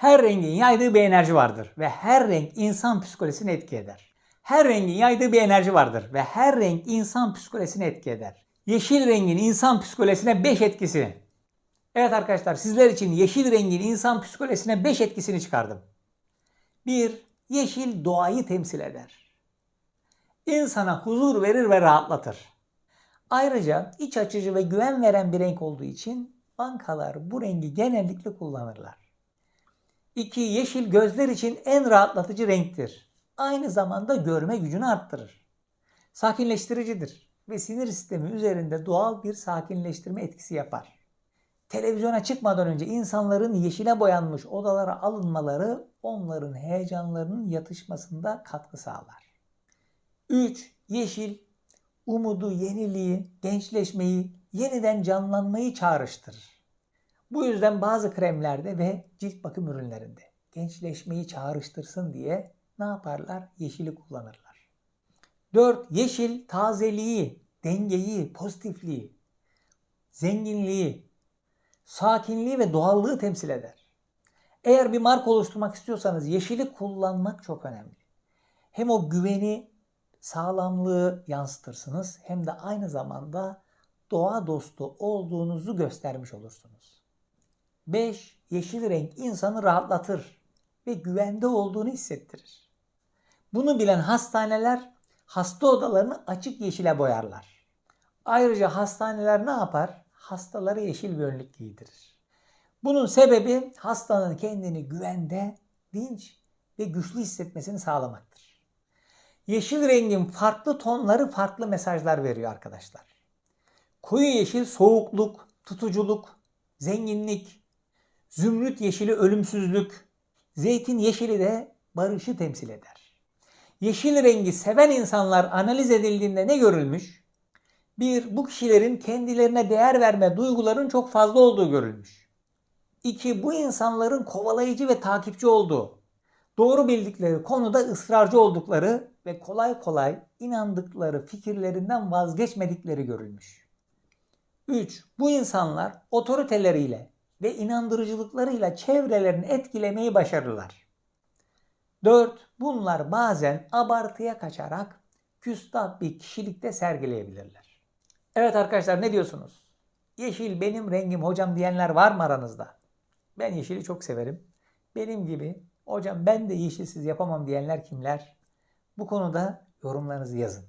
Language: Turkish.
Her rengin yaydığı bir enerji vardır ve her renk insan psikolojisini etki eder. Her rengin yaydığı bir enerji vardır ve her renk insan psikolojisini etki eder. Yeşil rengin insan psikolojisine 5 etkisi. Evet arkadaşlar sizler için yeşil rengin insan psikolojisine 5 etkisini çıkardım. 1. Yeşil doğayı temsil eder. İnsana huzur verir ve rahatlatır. Ayrıca iç açıcı ve güven veren bir renk olduğu için bankalar bu rengi genellikle kullanırlar. 2. Yeşil gözler için en rahatlatıcı renktir. Aynı zamanda görme gücünü arttırır. Sakinleştiricidir ve sinir sistemi üzerinde doğal bir sakinleştirme etkisi yapar. Televizyona çıkmadan önce insanların yeşile boyanmış odalara alınmaları onların heyecanlarının yatışmasında katkı sağlar. 3. Yeşil umudu, yeniliği, gençleşmeyi, yeniden canlanmayı çağrıştırır. Bu yüzden bazı kremlerde ve cilt bakım ürünlerinde gençleşmeyi çağrıştırsın diye ne yaparlar? Yeşili kullanırlar. 4. Yeşil tazeliği, dengeyi, pozitifliği, zenginliği, sakinliği ve doğallığı temsil eder. Eğer bir marka oluşturmak istiyorsanız yeşili kullanmak çok önemli. Hem o güveni, sağlamlığı yansıtırsınız hem de aynı zamanda doğa dostu olduğunuzu göstermiş olursunuz. 5. Yeşil renk insanı rahatlatır ve güvende olduğunu hissettirir. Bunu bilen hastaneler hasta odalarını açık yeşile boyarlar. Ayrıca hastaneler ne yapar? Hastalara yeşil bir önlük giydirir. Bunun sebebi hastanın kendini güvende, dinç ve güçlü hissetmesini sağlamaktır. Yeşil rengin farklı tonları farklı mesajlar veriyor arkadaşlar. Koyu yeşil soğukluk, tutuculuk, zenginlik, zümrüt yeşili ölümsüzlük, zeytin yeşili de barışı temsil eder. Yeşil rengi seven insanlar analiz edildiğinde ne görülmüş? Bir, bu kişilerin kendilerine değer verme duygularının çok fazla olduğu görülmüş. İki, bu insanların kovalayıcı ve takipçi olduğu, doğru bildikleri konuda ısrarcı oldukları ve kolay kolay inandıkları fikirlerinden vazgeçmedikleri görülmüş. 3. Bu insanlar otoriteleriyle ve inandırıcılıklarıyla çevrelerini etkilemeyi başarırlar. 4. Bunlar bazen abartıya kaçarak küstah bir kişilikte sergileyebilirler. Evet arkadaşlar ne diyorsunuz? Yeşil benim rengim hocam diyenler var mı aranızda? Ben yeşili çok severim. Benim gibi hocam ben de yeşilsiz yapamam diyenler kimler? Bu konuda yorumlarınızı yazın.